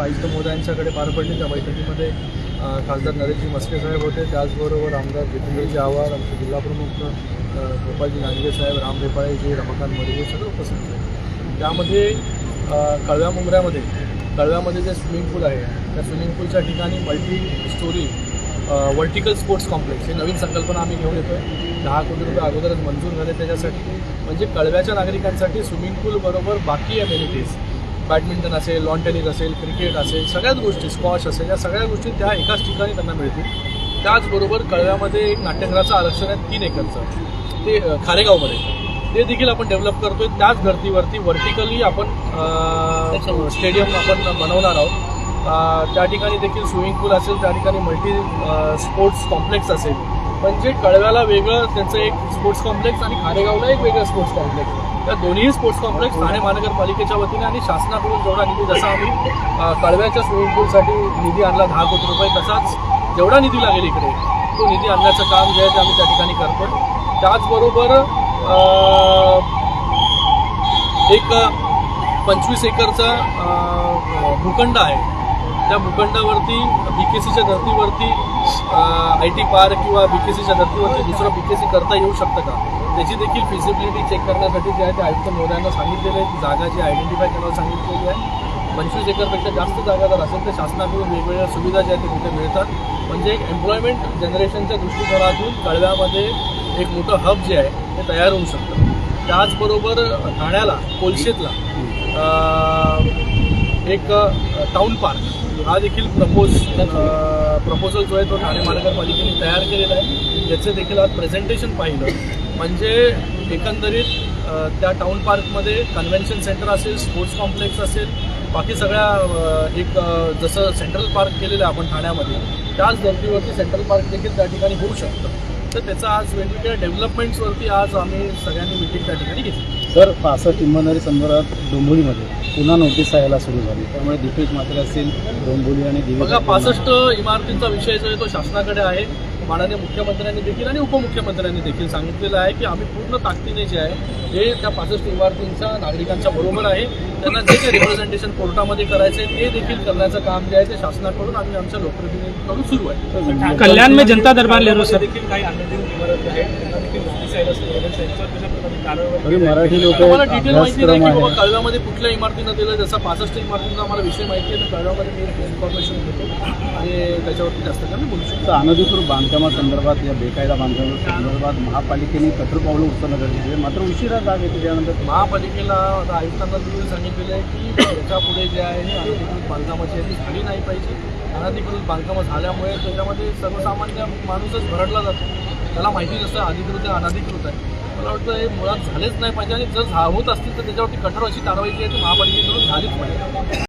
आयुक्त महोदयांच्याकडे पार पडली. त्या बैठकीमध्ये खासदार नरेशजी मस्के साहेब होते. त्याचबरोबर आमदार जितेंद्रजी आव्हाड आमचे जिल्हाप्रमुख गोपालजी नांदगे साहेब राम रेपाळेजी रमाकांत मडगे सगळे उपस्थित होते. त्यामध्ये कळव्या मुंबऱ्यामध्ये कळव्यामध्ये जे स्विमिंग पूल आहे त्या स्विमिंग पूलच्या ठिकाणी multi storey vertical sports complex ही नवीन संकल्पना आम्ही घेऊन येतो आहे दहा कोटी रुपये अगोदरच मंजूर झाले त्याच्यासाठी. म्हणजे कळव्याच्या नागरिकांसाठी स्विमिंग पूलबरोबर बाकी अमेनिटीज बॅडमिंटन असेल लॉन टेनिस असेल क्रिकेट असेल सगळ्याच गोष्टी स्कॉश असेल या सगळ्या गोष्टी त्या एकाच ठिकाणी त्यांना मिळतील. त्याचबरोबर कळव्यामध्ये एक नाट्यगृहाचं आरक्षण आहे तीन एकरचं. ते खारेगावमध्ये. ते देखील आपण डेव्हलप करतोय. त्याच धर्तीवरती व्हर्टिकली आपण स्टेडियम आपण बनवणार आहोत. त्या ठिकाणी देखील स्विमिंग पूल असेल त्या ठिकाणी मल्टी स्पोर्ट्स कॉम्प्लेक्स असेल. म्हणजे कळव्याला वेगळं त्यांचं एक स्पोर्ट्स कॉम्प्लेक्स आणि खारेगावला एक वेगळं स्पोर्ट्स कॉम्प्लेक्स त्या दोन्ही स्पोर्ट्स कॉम्प्लेक्स ठाणे महानगरपालिकेच्या वतीने आणि शासनाकडून जेवढा निधी जसा आम्ही कळव्याच्या स्विमिंग पूलसाठी निधी आणला दहा कोटी रुपये तसाच जेवढा निधी लागेल इकडे तो निधी आणण्याचं काम जे आहे ते आम्ही त्या ठिकाणी करतो त्याचबरोबर एक पंचवीस एकरचा भूखंड आहे. त्या भूखंडावरती बी के सीच्या धर्तीवरती आय टी पार्क किंवा बी के सीच्या धर्तीवरती दुसरं बी के सी करता येऊ शकतं का? त्याची देखील फिजिबिलिटी चेक करण्यासाठी जे आहे ते आयुक्त महोदयांना सांगितलेलं आहे. ती जागा जी आयडेंटिफाय करायला सांगितलेली आहे. पंचवीस एकरपेक्षा जास्त जागा जर असेल तर शासनाकडून वेगवेगळ्या सुविधा ज्या आहेत तिथे मिळतात. म्हणजे एक एम्प्लॉयमेंट जनरेशनच्या दृष्टिकोनातून कळव्यामध्ये एक मोठं हब जे आहे ते तयार होऊ शकतं. त्याचबरोबर ठाण्याला कोलशेतला एक टाऊन पार्क हा देखील प्रपोज प्रपोजल जो आहे तो ठाणे महानगरपालिकेने तयार केलेला आहे. याचं देखील आज प्रेझेंटेशन पाहिलं. म्हणजे एकंदरीत त्या टाऊन पार्कमध्ये कन्व्हेन्शन सेंटर असेल स्पोर्ट्स कॉम्प्लेक्स असेल बाकी सगळ्या एक जसं सेंट्रल पार्क केलेलं आहे आपण ठाण्यामध्ये त्याच धर्तीवरती सेंट्रल पार्क देखील त्या ठिकाणी होऊ शकतं. तर त्याचा आज वेगवेगळ्या डेव्हलपमेंट्सवरती आज आम्ही सगळ्यांनी मिटिंग त्या ठिकाणी घेतली. सर पासष्ट इमानदारी संदर्भात डोंबिवलीमध्ये पुन्हा नोटीस यायला सुरू झाली. त्यामुळे दीपेश मात्रे असतील डोंबिवली आणि दिवे बघा पासष्ट इमारतींचा विषय जो आहे तो शासनाकडे आहे. माननीय मुख्यमंत्र्यांनी देखील आणि उपमुख्यमंत्र्यांनी देखील सांगितलेलं आहे की आम्ही पूर्ण ताकदीने जे आहे हे त्या पासष्ट इमारतींच्या नागरिकांच्या बरोबर आहे. त्यांना जे काही रिप्रेझेंटेशन कोर्टामध्ये करायचे ते देखील करण्याचं काम जे आहे ते शासनाकडून आणि आमच्या लोकप्रतिनिधींकडून सुरू आहे. कल्याण में जनता दरबार ले रो सर. देखील काही मराठी लोक तुम्हाला डिटेल माहिती नाही की बाबा कळव्यामध्ये कुठल्या इमारतीनं दिलं जसं पासष्ट इमारतींचा आम्हाला विषय माहिती आहे तर कळव्यामध्ये मी इन्फॉर्मेशन घेतो आणि त्याच्यावरती जास्त काही बोलू शकतो. अनधिकृत बांधकामासंदर्भात या बेकायदा बांधकामासंदर्भात महापालिकेने कठोर पावलं उचलणं गरजेचं आहे. मात्र उशिरा जाग येते त्यानंतर महापालिकेला आता आयुक्तांना देखील सांगितलेलं आहे की याच्यापुढे जे आहे हे अनधिकृत बांधकामाची आहे ती झाली नाही पाहिजे. अनधिकृत बांधकामं झाल्यामुळे त्याच्यामध्ये सर्वसामान्य माणूसच भरडला जातो. त्याला माहिती नसतं अधिकृत आहे अनधिकृत आहे. मला वाटतं हे मुळात झालेच नाही पाहिजे आणि जर होत असतील तर त्याच्यावरती कठोर अशी कारवाई जी आहे ती महापालिकेकडून झालीच पाहिजे.